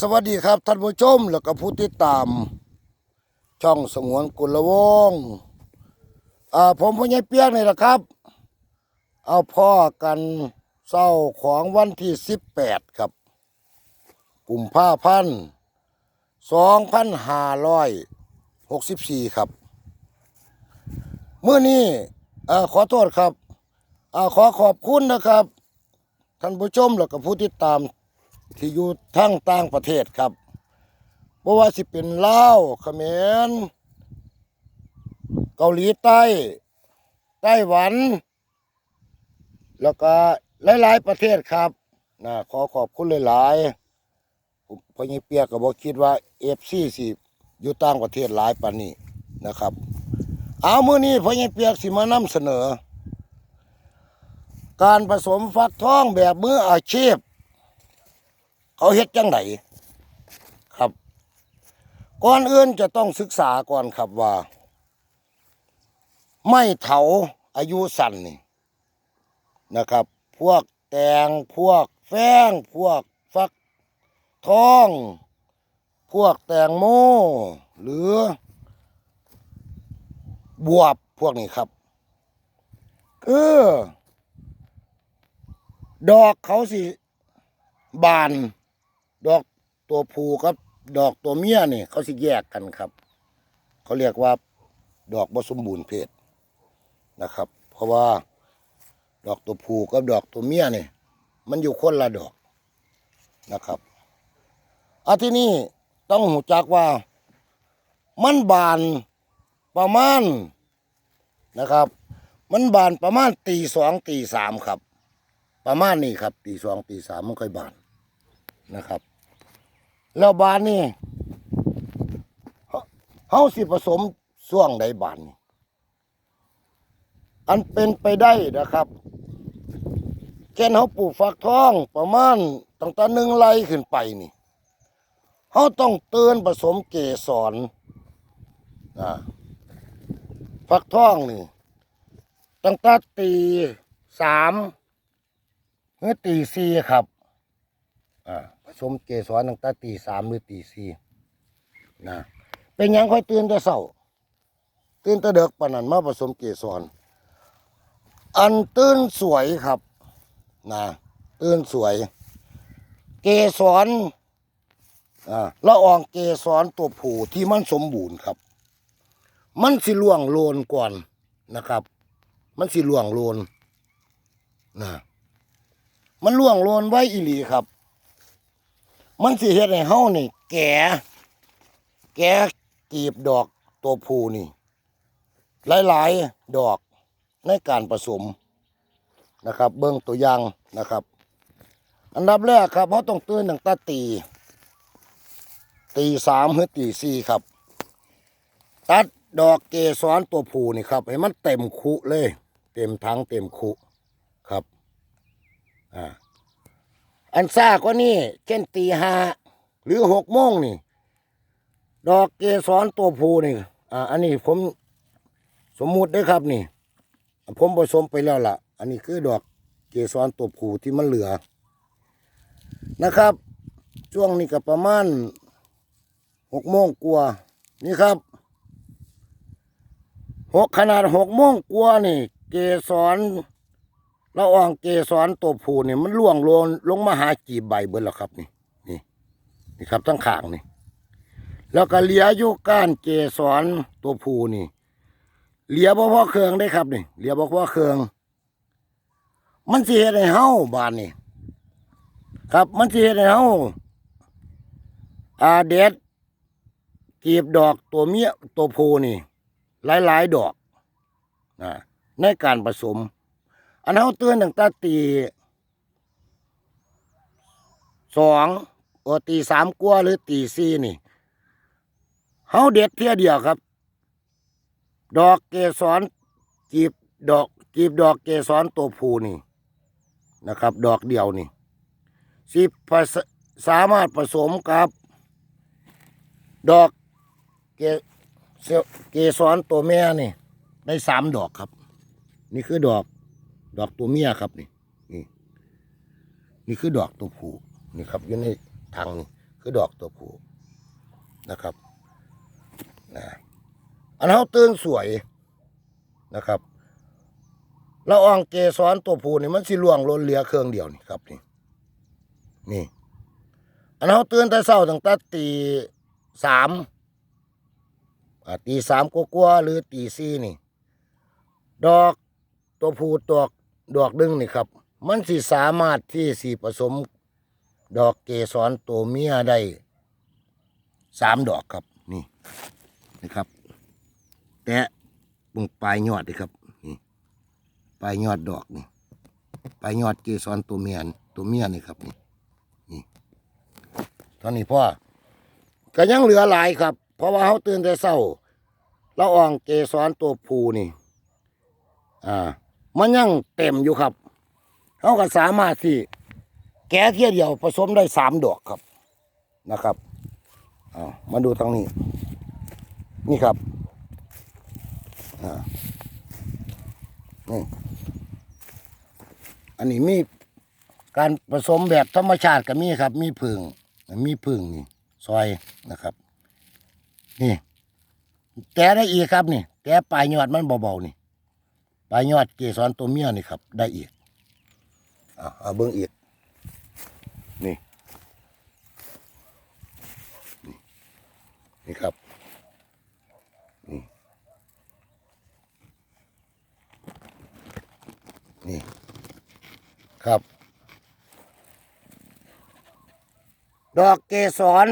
สวัสดีครับท่านผู้ชมแล้วก็ผู้ติดตาม ช่องสงวนกุลวงผมพ่อใหญ่เปียกนี่แหละครับ เอาพ่อกันเศร้าของวันที่สิบแปดครับกลุ่มภาพันสองพันห้าร้อยหกสิบสี่ครับเมื่อนี้ขอโทษครับอขอขอบคุณนะครับ ท่านผู้ชมแล้วก็ผู้ติดตาม ที่อยู่ทั้งต่างประเทศครับบ่ว่าสิเป็นลาวเขมรเกาหลีใต้ไต้หวัน แล้วก็หลายๆประเทศครับนะขอขอบคุณหลายๆผมพอยังเปียกก็บ่คิดว่า FC สิอยู่ต่างประเทศหลายปานนี้นะครับ เอามื้อนี้พอยังเปียกสิมานำเสนอ การผสมฟักทองแบบมืออาชีพ เขาเฮ็ดจังไดครับ ก่อนอื่นจะต้องศึกษาก่อนครับว่า ไม่เถาอายุสั้นนี่นะครับ พวกแตงพวกแฟงพวกฟักทอง พวกแตงโมหรือบวบพวกนี้ครับคือดอกเขาสิบาน ดอกตัวผู้กับดอกตัวเมียนี่เขาสิแยกกันครับ เขาเรียกว่าดอกบสมบูรณ์เพศนะครับ เพราะว่าดอกตัวผู้กับดอกตัวเมียนี่มันอยู่คนละดอกนะครับอาทีนี้ต้องหูจักว่า มันบานประมาณนะครับ มันบานประมาณตีสองตีสามครับ ประมาณนี้ครับตีสองตีสามมันค่อยบานนะครับ แล้วบานนี่เฮาเฮาสิผสมช่วงใดบานนี่อันเป็นไปได้นะครับเช่นเฮาปลูกฟักทองประมาณตั้งแต่หนึ่งไร่ขึ้นไปนี่เฮาต้องเตือนผสมเกสรฟักทองนี่ตั้งแต่ตีสามเมื่อตีสี่ครับอ่า สมเกสรตั้งแต่ตีสามหรือตีสี่นะเป็นยังค่อยตื่นแต่เช้าตื่นแต่เด็กปนันมาผสมเกสรอันตื่นสวยครับนะตื่นสวย เกสรอ่าละอองเกสรตัวผู้ที่มันสมบูรณ์ครับ มันสิล่วงโลนก่อนนะครับ มันสิล่วงโลนนะมันล่วงโลนไว้อีหลีครับ มันสิเฮ็ดให้เฮานี่ แก่ แก่กีบดอกตัวผู้นี่ หลายๆ ดอกในการผสมนะครับ เบิ่งตัวอย่างนะครับ อันดับแรกครับเราต้องตื่นตั้งแต่ตี ตีสามหรือตีสี่ครับ ตัดดอกเกสรตัวผู้นี่ครับให้มันเต็มคุเลย เต็มทั้งเต็มคุครับ อ่า อันซ่ากว่านี่เช่นตีห้าหรือหกโมงนี่ ดอกเกสรตัวผู้นี่อ่าอันนี้ผมสมมุติได้ครับนี่ ผมผสมไปแล้วล่ะ อันนี้คือดอกเกสรตัวผู้ที่มันเหลือนะครับ ช่วงนี้ก็ประมาณหกโมงกว่านี่ครับหกขนาดหกโมงกว่านี่ เกสร ละอองเกสรตัวผู้เนี่ยมันล่วงลงลงมาหากีบใบเบิดแล้วครับนี่นี่นี่ครับทั้งข้างนี่ แล้วก็เหลียอยู่ก้านเกสรตัวผู้นี่เหลียบ่พอเครื่องได้ครับนี่เหลียบ่พอเครื่อง มันสิเฮ็ดให้เฮาบานนี่ครับมันสิเฮ็ดให้เฮาอาเด็ดกีบดอกตัวเมียตัวผู้นี่ หลายๆดอกนะในการผสม อันเฮาเตือนตั้งแต่ตีสองโอตีสามกว่าหรือตีสี่นี่เฮาเด็ดเที่ยเดียวครับ ดอกเกสรจีบดอกจีบดอกเกสรตัวผู้นี่นะครับ ดอกเดียวนี่สิสามารถผสมกับ ดอกเกสเกสรตัวแม่นี่ได้สามดอกครับ นี่คือดอก ดอกตัวเมียครับนี่นี่ นี่คือดอกตัวผู้นี่ครับอยู่ในทางนี่คือดอกตัวผู้นะครับนะอันเขาตื่นสวยนะครับละอองเกสรตัวผู้นี่มันสิล่วงล้นเหลือเครื่องเดียวนี่ครับนี่นี่อันเขาตื่นแต่เช้าตั้งแต่ตีสามตีสามกัว่าๆหรือตีสี่นี่ ดอกตัวผู้ดอก ดอกดึงนี่ครับ มันสิสามารถที่สิผสม ดอกเกสรตัวเมียได้สามดอกครับนี่นี่ครับ แตะปุงปลายยอดนี่ครับนี่ปลายยอดดอกนี่ปลายยอดเกสรตัวเมียนตัวเมียนี่ครับนี่นี่ตอนนี้พ่อก็ยังเหลือหลายครับ เพราะว่าเขาตื่นแต่เช้าละอองเกสรตัวผูนี่ อ่า มันยังเต็มอยู่ครับเขาก็สามารถที่แก้เทียเดียวผสมได้สามดอกครับนะครับอ่ามาดูทางนี้ นี่ครับนี่อันนี้มีการผสมแบบธรรมชาติก็มีครับ มีผึ่งมีผึ่งนี่ซอยนะครับ นี่แก้ได้อีกครับนี่แก้ปลายยอดมันเบาๆนี่ ลายยอดเกสรตัวเมียนี่ครับ ได้อีกอ่าเอาเบิ้งอีกนี่นี่นี่ครับนี่นี่ครับ ดอกเกสร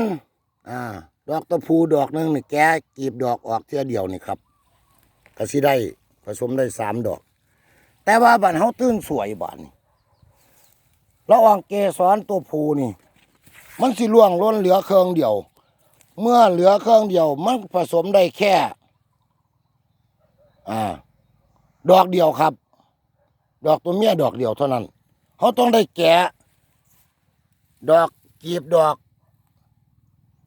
อ่า ดอกตะพูดอกหนึงนี่แกกีบดอกออกเทียเดียวนี่ครับก็สิได้ ผสมได้สามดอก แต่ว่าบันเฮาตื้นสวยบานนี่ระหว่างเกสรตัวผูนี่ มันสิล่วงล้นเหลือเครื่องเดียว เมื่อเหลือเครื่องเดียว มันผสมได้แค่ อ่า ดอกเดียวครับ ดอกตัวเมียดอกเดียวเท่านั้นเขาต้องได้แกะ ดอกกีบดอก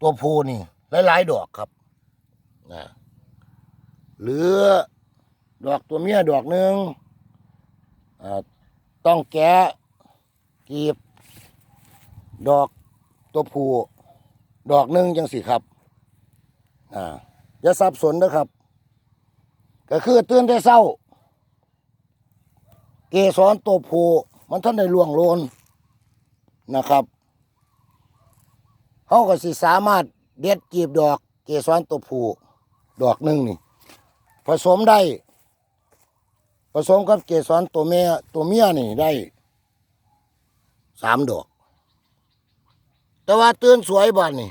ตัวผูนี่หลายๆดอกครับนะหรือ ดอกตัวเมียดอกหนึ่งต้องแกะกีบ ดอกตัวผู้ดอกหนึ่งจังสิครับ อ่าอย่าสับสนนะครับ ก็คือตื่นแต่เศร้า เกสรตัวผู้มันท่านได้ล่วงโลนนะครับเขาก็สิสามารถเด็ดจีบดอกเกสรตัวผู้ดอกหนึ่งนี่ ผสมได้ ผสมกับเกสรตัวเมียตัวเมียนี่ได้สามดอก แต่ว่าตื่นสวยบ้านนี่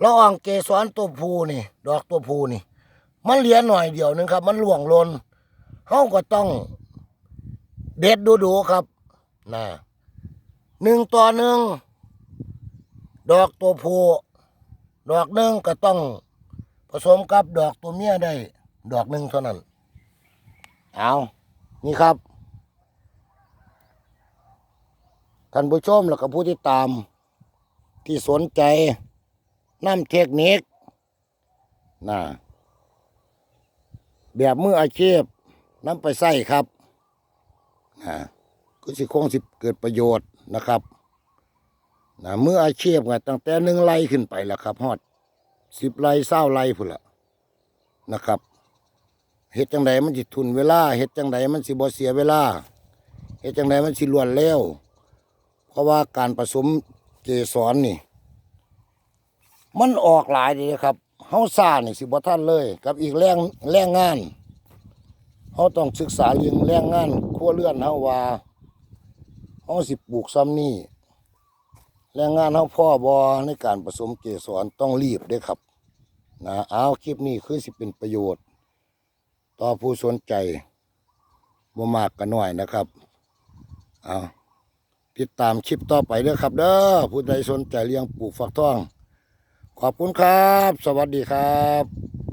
เระหว่างเกสรตัวผู้นี่ ดอกตัวผู้นี่ มันเหลือหน่อยเดียวหนึงครับ มันหลวงลนเขาก็ต้องเด็ดดูดูครับนะหนึ่งต่อหนึ่งดอกตัวผู้ดอกหนึ่งก็ต้องผสมกับดอกตัวเมียได้ ดอกหนึ่งเท่านั้น เอานี่ครับท่านผู้ชมแล้วก็ผู้ที่ตาม ที่สนใจน้ำเทคนิคนะแบบมืออาชีพน้ำไปใส่ครับนะก็สิคงสิเกิดประโยชน์นะครับนะมืออาชีพไงตั้งแต่หนึ่งไร่ขึ้นไปแล้วครับฮอดสิบไร่เศร้าไร่พุ่นละนะครับ เฮ็ดจังใดมันสิทุนเวลาเฮ็ดจังใดมันสิบ่เสียเวลาเฮ็ดจังใดมันสิรวดเร็วเพราะว่าการผสมเกสรนี่ มันออกหลายดีครับเฮาซ่านี่สิบ่ทันเลย กับอีกแรงแรงงานเฮาต้องศึกษาเรื่องแรงงานครัวเรือนเฮาว่าเฮาสิปลูกซ้ำนี่แรงงานเฮาพ่อบ่ในการผสมเกสรต้องรีบเด้ครับนะเอาคลิปนี้คือสิเป็นประโยชน์ ต่อผู้สนใจบ่มากก็น่อยนะครับเอาติดตามคลิปต่อไปเด้อครับ เด้อผู้ใดสนใจเลี้ยงปลูกฝักทอง ขอบคุณครับ สวัสดีครับ